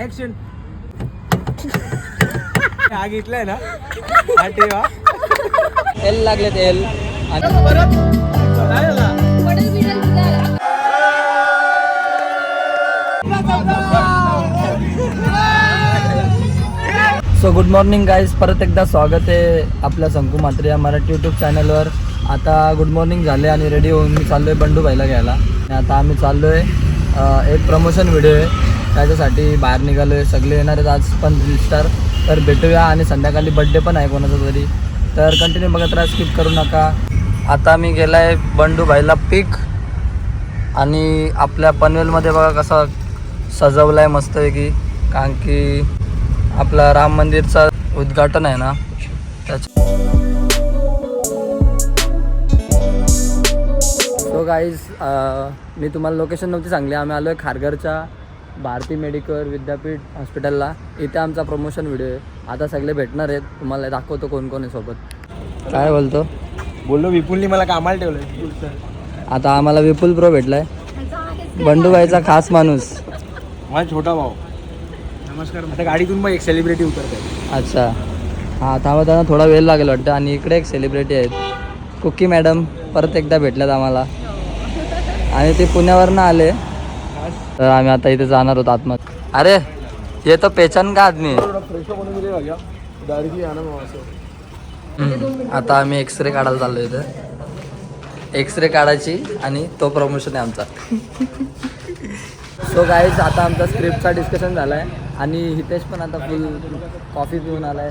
Action हा घेतलाय ना? हा ठेवा. एल लागले एल सो गुड मॉर्निंग गाईज परत एकदा स्वागत आहे आपल्या संकू मात्रे या मराठी यूट्यूब चॅनलवर आता गुड मॉर्निंग झाले आणि रेडी होऊन मी चाललो आहे बंडू भाईला घ्यायला. आणि आता आम्ही चाललो आहे एक प्रमोशन व्हिडिओ आहे. त्याच्यासाठी बाहेर निघालो आहे सगळे येणार आहेत आज पण स्टार तर भेटूया आणि संध्याकाळी बड्डे पण आहे कोणाचा तरी. तर कंटिन्यू बघत राहा स्किप करू नका. आता मी गेला आहे बंडूबाईला पीक आणि आपल्या पनवेलमध्ये बघा कसा सजवला आहे मस्तपैकी. कारण की आपला राम मंदिरचा उद्घाटन आहे ना. त्याच्या सो गाईज मी तुम्हाला लोकेशन नव्हती सांगली. आम्ही आलो आहे खारघरच्या. भारती मेडिकल विद्यापीठ हॉस्पिटलला. इथे आमचा प्रमोशन व्हिडिओ आहे. आता सगळे भेटणार आहेत. तुम्हाला दाखवतो कोण कोण आहे सोबत. काय बोलतो? बोललो विपुलनी मला कामाला ठेवलं आता आम्हाला विपुल प्रो भेटलाय. बंडूबाईचा खास माणूस. माझा छोटा भाऊ. नमस्कार. आता गाडीतून मग एक सेलिब्रिटी उतरत आहे अच्छा. हां थांबा त्यांना थोडा वेळ लागेल वाटतं. आणि इकडे एक सेलिब्रिटी आहेत. कुकी मॅडम परत एकदा भेटल्यात आम्हाला. आणि ते पुण्यावरनं आले. तर आम्ही आता इथे जाणार होतो आतमध्ये. अरे ये तो पेचान का आदमी. आता आम्ही एक्सरे काढायला चाललो इथे. एक्सरे काढायची आणि तो प्रमोशन आहे आमचा. सो गाईज आता आमचा स्क्रिप्टचा डिस्कशन झाला आहे आणि हितेश पण आता फुल कॉफी पिऊन आलाय.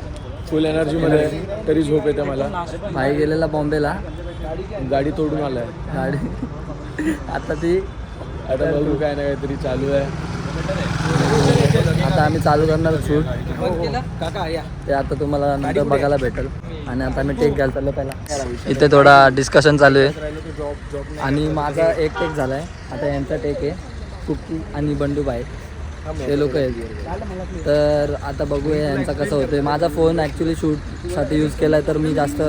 फुल एनर्जी मध्ये तरी झोप येते मला. भाई गेलेला बॉम्बेला. गाडी तोडून आलाय. गाडी. आता ती आता बघू काय ना काहीतरी चालू आहे. आता आम्ही चालू करणार शूट ते आता तुम्हाला नंतर बघायला भेटेल. आणि आता आम्ही टेक घ्यायला चाललो पहिला. इथे थोडा डिस्कशन चालू आहे. आणि माझा एक टेक झाला आहे आता यांचा टेक आहे. कुकी आणि बंडूबाई. ते लोक आहेत. तर आता बघूया यांचा कसं होतं माझा फोन ॲक्च्युली शूटसाठी यूज केला आहे तर मी जास्त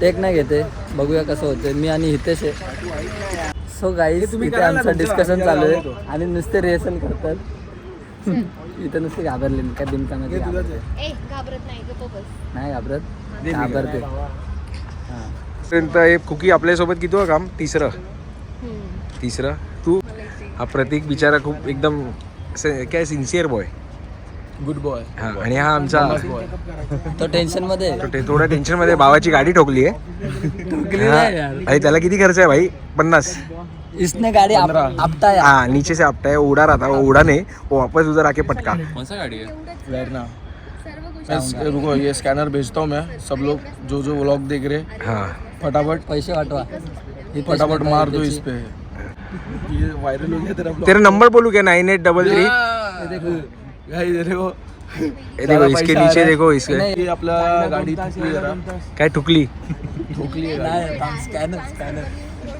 टेक नाही घेते. बघूया कसं होतं मी आणि हितेश आहे. सो गाईज इथे आमचं डिस्कशन चालू आहे आणि नुसते रिहर्सल करतात. इथं नुसते घाबरले मी काय बिनकामाचे घाबरते ए घाबरत नाही गप्प बस. नाही घाबरत? घाबरते. हां. पर्यंत हे कुकी आपल्यासोबत किती हो काम? तिसरं. तिसरं. तू? हा प्रतीक बिचारा खूप एकदम काय सिन्सिअर बॉय गुड बॉय हा आणि हा आमचा तो टेन्शनमध्ये आहे. तो टेन्शनमध्ये भावाची गाडी ठोकली आहे. ठोकली नाही यार. आणि त्याला किती खर्च आहे भाई? पन्नास. इसने गाड़ी आप, आपता है हाँ नीचे से आपटा है वो उड़ा रहा था वो उड़ा नहीं. वो वापस उधर आके पटका. कौन सा गाड़ी है? रुको ये स्कैनर भेजता हूँ मैं. सब लोग जो जो व्लॉग देख रहे हैं, हाँ. फटाफट पैसे वाटवा हितेश फटाफट मेहता मार दो हितेश इस पे. ये वायरल हो गया तेरा. तेरा नंबर बोलू क्या? नाइन एट डबल थ्री ये देखो। ये देखो इसके नीचे देखो इसके नाही, ये आपला गाडी ठोकली जरा। काय ठुकली ठोकली स्कॅनर स्कॅनर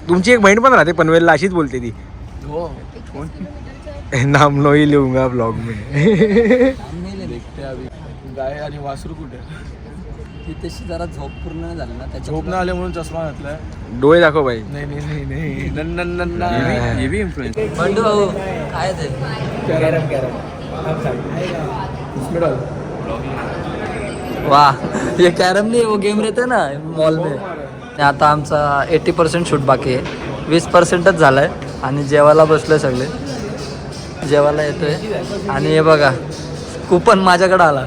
तुमची एक बहीण पण राहते पनवेलला अशीच बोलते ती. हो. नाम नहीं लूंगा ब्लॉग में देखते हैं अभी गाय आणि वासरू कुठे? हितेशची जरा झोप पूर्ण नाही झाली ना त्याच्या झोप ना आले म्हणून चष्मा घातलाय. डोळे दाखव भाई नाही नाही नाही नाही. नन नन नन ना. ये भी इन्फ्लुएन्स बंडू भाऊ काय ते? कॅरम डाल वाह ये कैरम नहीं वो गेम रहते ना मॉल में. आता आमचा एटी पर्सेंट शूट बाकी आहे. वीस पर्सेंटच झाला आहे आणि जेवायला बसलोय सगळे. जेवायला येतोय. आणि हे बघा कुपन माझ्याकडे आला.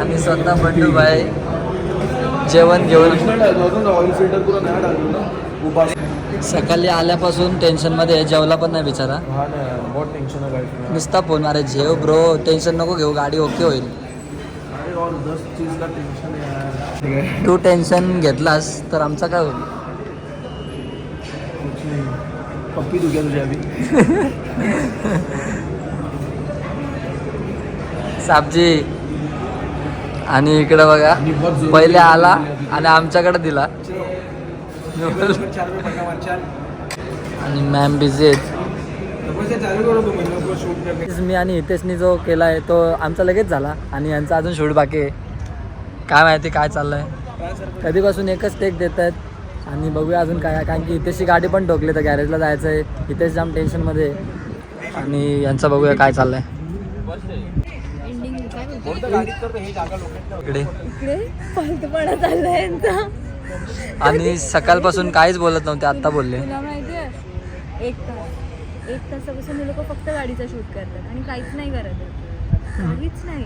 आणि स्वतः बंडू भाई जेवण घेऊन. सकाळी आल्यापासून टेन्शनमध्ये जेवला पण नाही बिचारा. हाँ ना बहुत नुसता फोन अरे जेव ब्रो टेन्शन नको घेऊ गाडी ओके होईल. अरे और दस चीज का टेंशन है यार. तू टेन्शन घेतलास तर आमचा काय होईल? कुछ नहीं. पप्पी तुझे अभी. साबजी आणि इकडं बघा पहिले आला आणि आमच्याकडे दिला. आणि मॅम बिझी आहेत. मी आणि हितेशनी जो केला आहे तो आमचा लगेच झाला आणि यांचा अजून शूट बाकी आहे. काय माहिती काय चाललंय. कधीपासून एकच टेक देत आहेत आणि बघूया अजून काय. कारण की इथेची गाडी पण ठोकली तर गॅरेजला जायचं आहे. इथेच जाम टेन्शनमध्ये. आणि यांचं बघूया काय चाललंय. इकडे? इकडे? फालतूपणा चाललाय यांचा. आणि सकाळपासून काहीच बोलत नव्हते आत्ता बोलले. तुला माहितीये एक तास. एक तासापासून हे लोक फक्त गाडीचा शूट करतात आणि काहीच नाही करत. काहीच नाही.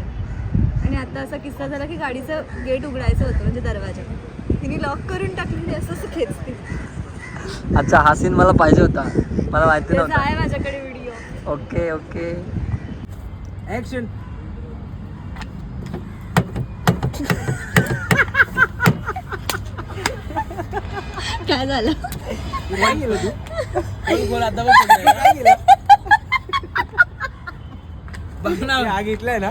आणि आता असा किस्सा झाला की गाडीचं गेट उघडायचं होतं म्हणजे दरवाजा. तिने लॉक करून टाकलेली असं असं खेचते अच्छा हा सीन मला पाहिजे होता. मला माहिती त्याचा नव्हता. आहे माझ्याकडे व्हिडिओ ओके ओके. ऍक्शन काय झालं? हा घेतलाय ना.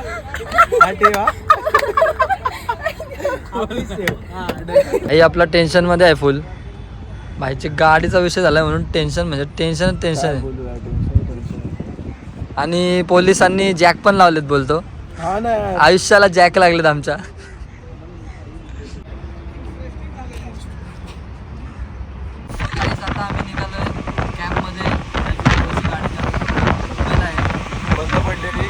आई आपला टेन्शनमध्ये आहे फुल भाईची गाडीचा विषय झालाय म्हणून टेन्शन म्हणजे टेन्शन टेन्शन आहे. आणि पोलिसांनी जॅक पण लावलेत बोलतो. हा. आयुष्याला जॅक लागलेत आमच्या बंद पडलेली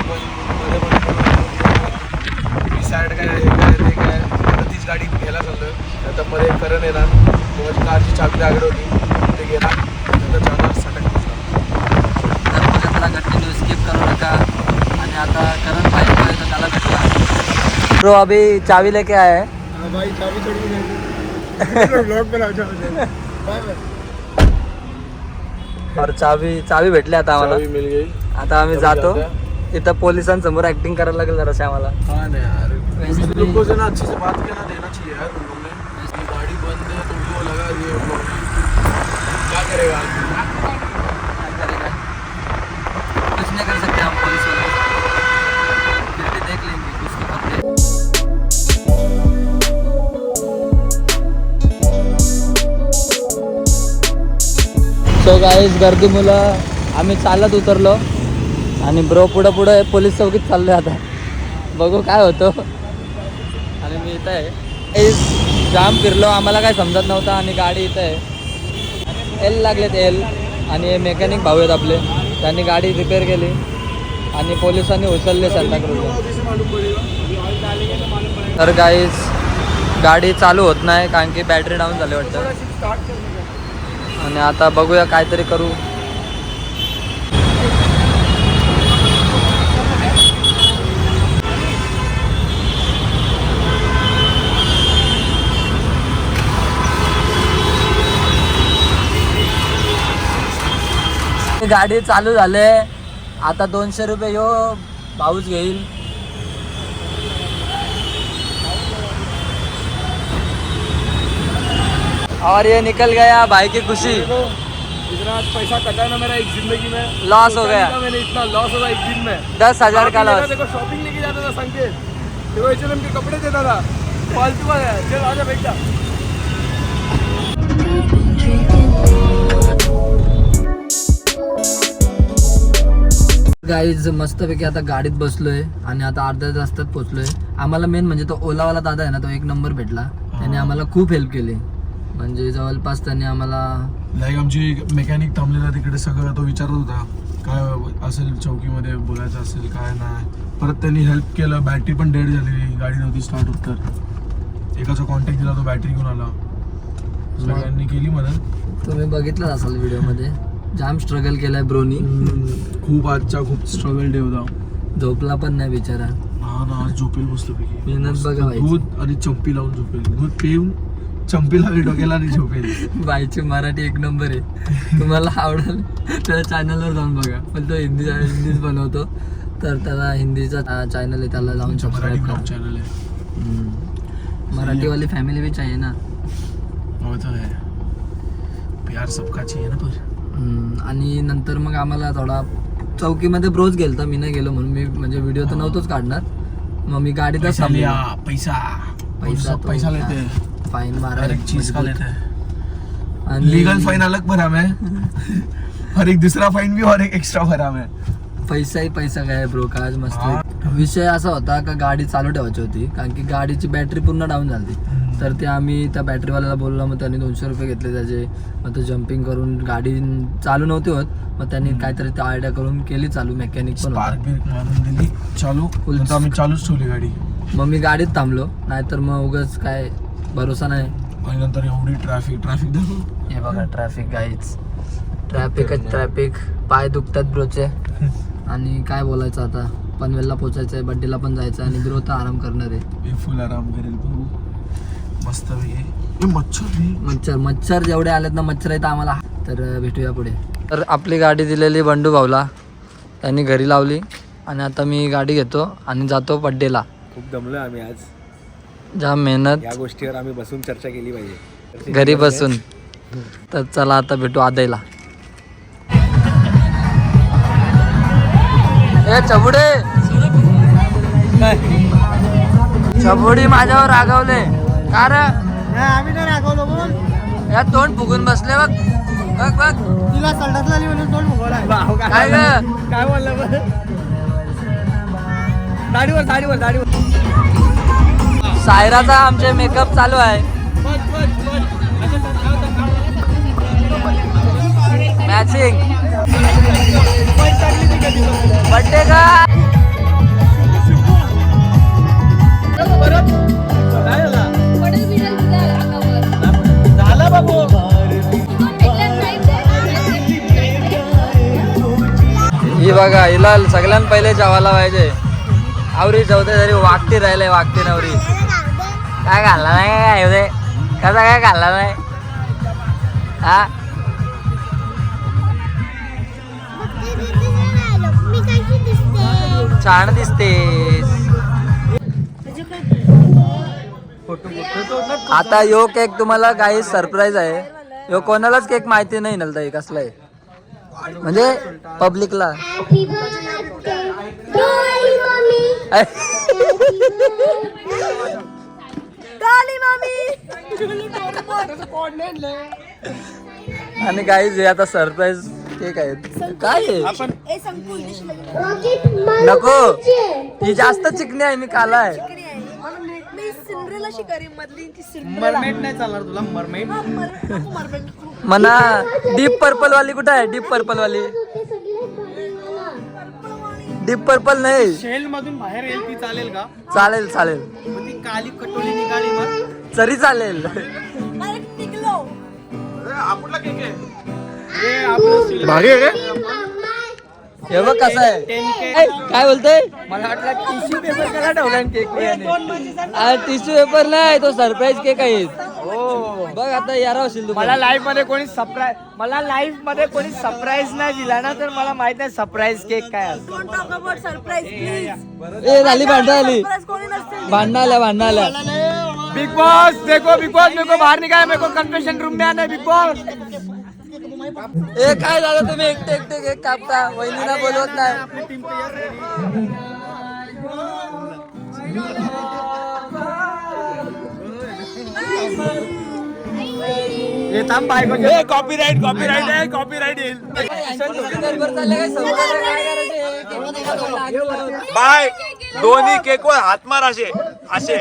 पण मध्ये मध्ये मी साईड काय हे काय ते काय आता तीच गाडी घ्यायला चाललोय आता मध्ये करण येणार तेव्हा कारची चाबी त्याकडे होती ते गेला नंतर चालणार सटक बसला स्किप करू नका आणि आता करण पाहिजे तर त्याला भेटला ब्रो अभी चावी लेके आए हैं. हाँ भाई चाबी छोड़ और चावी चावी भेटली आता आम्हाला। चाबी मिल गई। आता आम्ही जातो. इथं पोलिसांसमोर ऍक्टिंग करायला लागेल जराशी आम्हाला। हाँ ना यार। वैसे उन भी- लोगों से ना अच्छे से बात करना देना चाहिए यार उन लोगों ने ये गाड़ी बंद है तो उनको लगा ये vlog क्या करेगा? गाईज गर्दी मुलं आम्ही चालत उतरलो. आणि ब्रो पुढं पुढं पोलीस चौकीत चाललोय आता. बघू काय होतं. आणि मी इथं आहे. जाम फिरलो. आम्हाला काय समजत नव्हतं आणि गाडी इथं आहे. एल लागलेत एल आणि हे मेकॅनिक भाऊ आहेत आपले. त्यांनी गाडी रिपेअर केली. आणि पोलिसांनी उचलले सांताक्रूज तर गाईज गाडी चालू होत नाही कारण की बॅटरी डाऊन झाली वाटतं. आणि आता बघूया काहीतरी करू. गाडी चालू झाले. आता दोनशे रुपये यो भाऊच घेईल. और ये निकल गया भाई की खुशी। इतना पैसा कटा ना मेरा एक जिंदगी में। लॉस हो गया। मैंने इतना लॉस होगा एक दिन में। दस हजार का लॉस देखो शॉपिंग लेके जाता था संकेत। देखो एच के कपड़े देता था। फालतू का है। चल आजा बैठ जा गाईज मस्तपैकी आता गाडीत बसलोय आणि आता अर्ध्या तासात पोहोचलोय. आम्हाला मेन म्हणजे तो ओलावाला दादा आहे ना तो एक नंबर भेटला. त्याने आम्हाला खूप हेल्प केली. म्हणजे जवळपास त्याने आम्हाला लाईक आमची मेकॅनिक थांबलेला तिकडे सगळं तो विचारत होता काय असेल चौकीमध्ये बोलायचं असेल काय नाही? परत त्यांनी हेल्प केलं बॅटरी पण डेड झालेली गाडी नव्हती स्टार्ट होत तर. एकाचा कॉन्टॅक्ट दिला तो बॅटरी घेऊन आला. सगळ्यांनी केली मदत. तुम्ही बघितलंच असाल व्हिडिओमध्ये? जाम स्ट्रगल केलाय ब्रोनी. खूप आजचा खूप स्ट्रगल डे होता. झोपला पण नाही बिचारा. हा ना आज झोपेल मस्त मेहनत बघा. दूध आणि चंपी लावून झोपेल. दूध पिऊन चंपी लावली डोक्याला आणि झोपेल. बाईची मराठी एक नंबर आहे. तुम्हाला आवडेल त्याच्या चॅनलवर जाऊन बघा. पण तो हिंदी हिंदीच बनवतो. तर त्याला हिंदीचा चॅनल आहे त्याला जाऊन मराठी सबस्क्राईब ब्लॉग करा. चॅनल आहे. हम्म. मराठीवाली फॅमिली भी चाहिए ना. हो तो है प्यार सबका चाहिए ना पर. हम्म, आणि नंतर मग आम्हाला थोडा चौकीमध्ये ब्रोज गेलता. मी नाही गेलो म्हणून. मी म्हणजे व्हिडिओ तर नव्हतोच काढणार. मग मी गाडीतच पैसा लिया. पैसा. पैसा तो पैसा? लेते. हैं फाईन मारा हर एक चीज का. लेते हैं। आणि लीगल फाइन अलग भरा मैं। और एक दूसरा फाइन भी और एक एक्स्ट्रा भरा मैं। पैसा ही पैसा काय ब्रो का आज मस्त विषय असा होता का गाडी चालू ठेवायची होती कारण की गाडीची बॅटरी पूर्ण डाऊन झाली तर ते आम्ही त्या बॅटरीवाल्याला बोललो मग त्यांनी दोनशे रुपये घेतले त्याचे. मग तो जम्पिंग करून गाडी चालू नव्हती होत मग त्यांनी काहीतरी ते आयडिया करून केली चालू मेकॅनिक पण चालू. आम्ही चालूच ठेवली गाडी. मग मी गाडीत थांबलो नाहीतर मग उगाच काय भरोसा नाही. आणि नंतर एवढी ट्रॅफिक ट्रॅफिक हे बघा ट्रॅफिक गाईच ट्रॅफिकच ट्रॅफिक पाय दुखतात ब्रोचे आणि काय बोलायचं आता? पनवेलला पोचायचं आहे बड्डेला पण जायचं आहे आणि ब्रो तर आराम करणार आहे. फुल आराम करेल भाऊ मस्त हे मच्छर मच्छर मच्छर जेवढे आलेत ना मच्छर आहेत आम्हाला. तर भेटूया पुढे. तर आपली गाडी दिलेली बंडू भाऊला. त्यांनी घरी लावली. आणि आता मी गाडी घेतो आणि जातो बड्डेला. खूप दमलो आम्ही आज. जाम मेहनत या गोष्टीवर आम्ही बसून चर्चा केली पाहिजे. घरी बसून. तर चला आता भेटू आदायला ए चबुडे! चबुडी माझ्यावर रागवले. का रे? आम्ही नाही रागवलो बोल या तोंड फुगून बसले बघ. बघ बघ. तिला संडास झाली म्हणून तोंड फुगवलाय काय बोललं? दाढीवर दाढीवर दाढीवर. सायराचा आमचे मेकअप चालू आहे. मॅचिंग बड्डे का? बाबू ही बघा हिला सगळ्यां पहिले जेवायला पाहिजे. आवरी जेवते तरी वागती राहिले वागती नवरी. काय घालला नाही काय काय होते कसा काय घालला नाही हा? छान दिसते आता यो केक तुम्हाला काही सरप्राईज आहे. यो कोणालाच केक माहिती नाही नलता कसला आहे? म्हणजे पब्लिकला मम्मी आणि काही जे आता सरप्राईज केक आहेत. काय नको. ही जास्त चिकनी आहे मी काला आहे. मरमेड नाही चालणार तुला मरमेड म्हणा डीप पर्पल वाली कुठं आहे? डीप पर्पल वाली. डीप पर्पल नाही. शेल मधून बाहेर येईल ती चालेल का? चालेल चालेल. मग ती काली कटोली निघाली मग तरी चालेल. हे आपलं रे हे बघ कसं आहे. ऐ, काय बोलतोय? मला वाटलं टिश्यू पेपर कसा ठेवला केक टिश्यू पेपर नाही तो सरप्राईज केक आहे. हो. बघ आता यारा तू मला लाईफमध्ये कोणी सरप्राईज मला लाईफमध्ये कोणी सरप्राईज नाही दिला ना तर मला माहीत नाही सरप्राईज केक काय असतो ए झाली भांडणं आली भांडणं आल्या भांडणं आल्या. बिग बॉस देखो बिग बॉस मेरे को बाहर निकाला मेरे को कन्फेशन रूम में आना है बिग बॉस ए काय झालं तुम्ही? एकटे एकटे केक कापता. वहिनीला बोलवत नाही. कॉपीराइट कॉपीराइट आहे कॉपीराइट येईल. बाय. दोन्ही केकवर हात मार असे असे.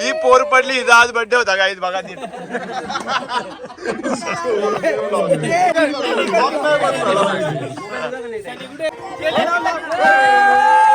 ही. पोर पडली हिचा आज बर्थडे होता गाईज बघा ती.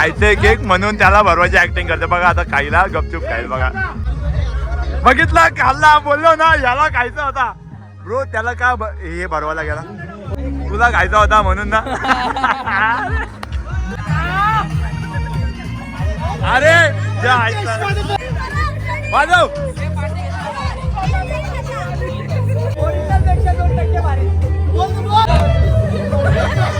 खायचंय केक म्हणून त्याला भरवायची ऍक्टिंग करते. बघा आता खायला गपचूप खाईल बघा. बघितला खाल्ला बोललो ना याला खायचा होता. ब्रो त्याला का हे भरवायला गेला? तुला खायचा होता म्हणून ना. अरे वाजव. आईचा- वाजव आई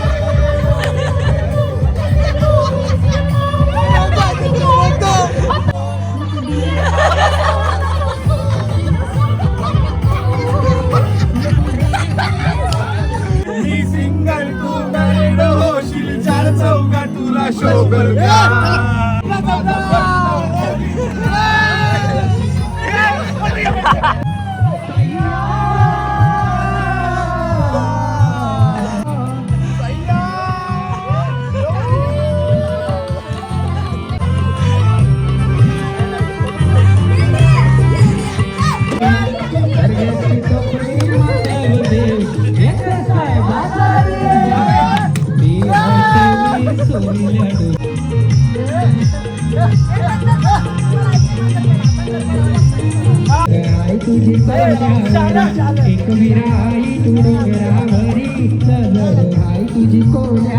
con